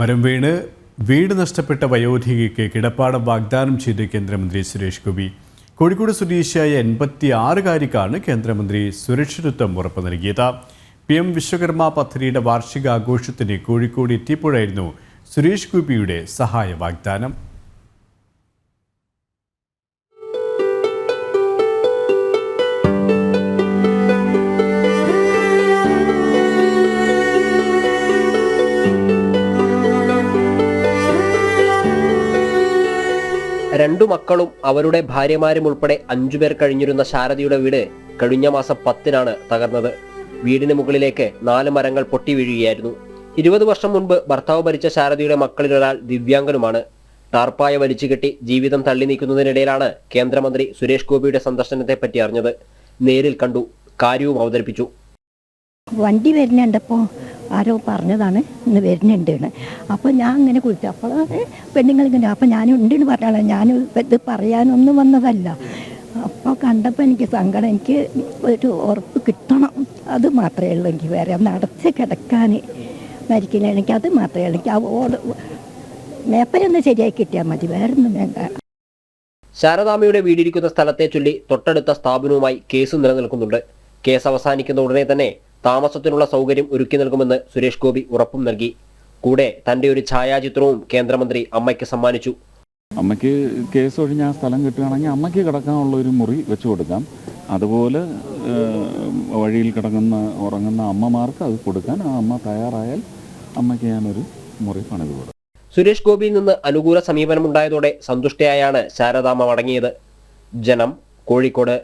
മരം വീണ് വീട് നഷ്ടപ്പെട്ട വയോധികയ്ക്ക് കിടപ്പാടം വാഗ്ദാനം ചെയ്ത കേന്ദ്രമന്ത്രി സുരേഷ് ഗോപി. കോഴിക്കോട് സ്വദേശിയായ എൺപത്തി ആറുകാരിക്കാണ് കേന്ദ്രമന്ത്രി സുരക്ഷിതത്വം ഉറപ്പ് നൽകിയത്. പി എം വിശ്വകർമ്മ പദ്ധതിയുടെ വാർഷികാഘോഷത്തിന് കോഴിക്കോട് എത്തിയപ്പോഴായിരുന്നു സുരേഷ് ഗോപിയുടെ സഹായ വാഗ്ദാനം. രണ്ടു മക്കളും അവരുടെ ഭാര്യമാരും ഉൾപ്പെടെ അഞ്ചുപേർ കഴിഞ്ഞിരുന്ന ശാരദയുടെ വീട് കഴിഞ്ഞ മാസം പത്തിനാണ് തകർന്നത്. വീടിന് മുകളിലേക്ക് നാല് മരങ്ങൾ പൊട്ടി വീഴുകയായിരുന്നു. ഇരുപത് വർഷം മുൻപ് ഭർത്താവ് മരിച്ച ശാരദയുടെ മക്കളിലൊരാൾ ദിവ്യാംഗനുമാണ്. ടാർപ്പായ വലിച്ചു കെട്ടി ജീവിതം തള്ളി നീക്കുന്നതിനിടയിലാണ് കേന്ദ്രമന്ത്രി സുരേഷ് ഗോപിയുടെ സന്ദർശനത്തെ പറ്റി അറിഞ്ഞത്. നേരിൽ കണ്ടു. കാര്യവും അവതരിപ്പിച്ചു. വണ്ടി വരുന്നുണ്ടപ്പോൾ ആരോ പറഞ്ഞതാണ് ഇന്ന് വരുന്നുണ്ട് അപ്പോൾ ഞാൻ അങ്ങനെ കുറിച്ചു അപ്പോഴാണ് പെണ്ണുങ്ങളിങ്ങനെ അപ്പോൾ ഞാൻ ഉണ്ടെന്ന് പറഞ്ഞാണ്. ഞാൻ ഇത് പറയാനൊന്നും വന്നതല്ല. അപ്പോൾ കണ്ടപ്പോൾ എനിക്ക് സങ്കടം. എനിക്ക് ഒരു ഉറപ്പ് കിട്ടണം. അത് മാത്രമേ ഉള്ളൂ. എനിക്ക് വേറെ ഒന്ന് അടച്ച് കിടക്കാൻ മരിക്കില്ല. എനിക്ക് അത് മാത്രമേ ഉള്ളൂ. എനിക്ക് ആ ഓട് മേപ്പരൊന്ന് ശരിയായി കിട്ടിയാൽ മതി. വേറെ ഒന്നും വേണ്ട. ശാരദാമ്മയുടെ വീടിരിക്കുന്ന സ്ഥലത്തെ ചൊല്ലി തൊട്ടടുത്ത സ്ഥാപനവുമായി കേസ് നിലനിൽക്കുന്നുണ്ട്. കേസ് അവസാനിക്കുന്ന ഉടനെ തന്നെ താമസത്തിനുള്ള സൗകര്യം ഒരുക്കി നൽകുമെന്ന് സുരേഷ് ഗോപി ഉറപ്പും നൽകി. കൂടെ തന്റെ ഒരു ഛായാചിത്രവും കേന്ദ്രമന്ത്രി അമ്മയ്ക്ക് സമ്മാനിച്ചു. അമ്മയ്ക്ക് കേസ് ഒഴിഞ്ഞ് ആ സ്ഥലം കിട്ടുകയാണെങ്കിൽ അമ്മയ്ക്ക് കിടക്കാനുള്ള ഒരു മുറി വെച്ചു കൊടുക്കാം. അതുപോലെ വഴിയിൽ കിടങ്ങുന്ന ഉറങ്ങുന്ന അമ്മമാർക്ക് അത് കൊടുക്കാൻ ആ അമ്മ തയ്യാറായാൽ അമ്മയ്ക്ക് ഞാനൊരു മുറി പണിത് കൊടുക്കും. സുരേഷ് ഗോപിയിൽ നിന്ന് അനുകൂല സമീപനമുണ്ടായതോടെ സന്തുഷ്ടയായാണ് ശാരദാമ്മ മടങ്ങിയത്. ജനം കോഴിക്കോട്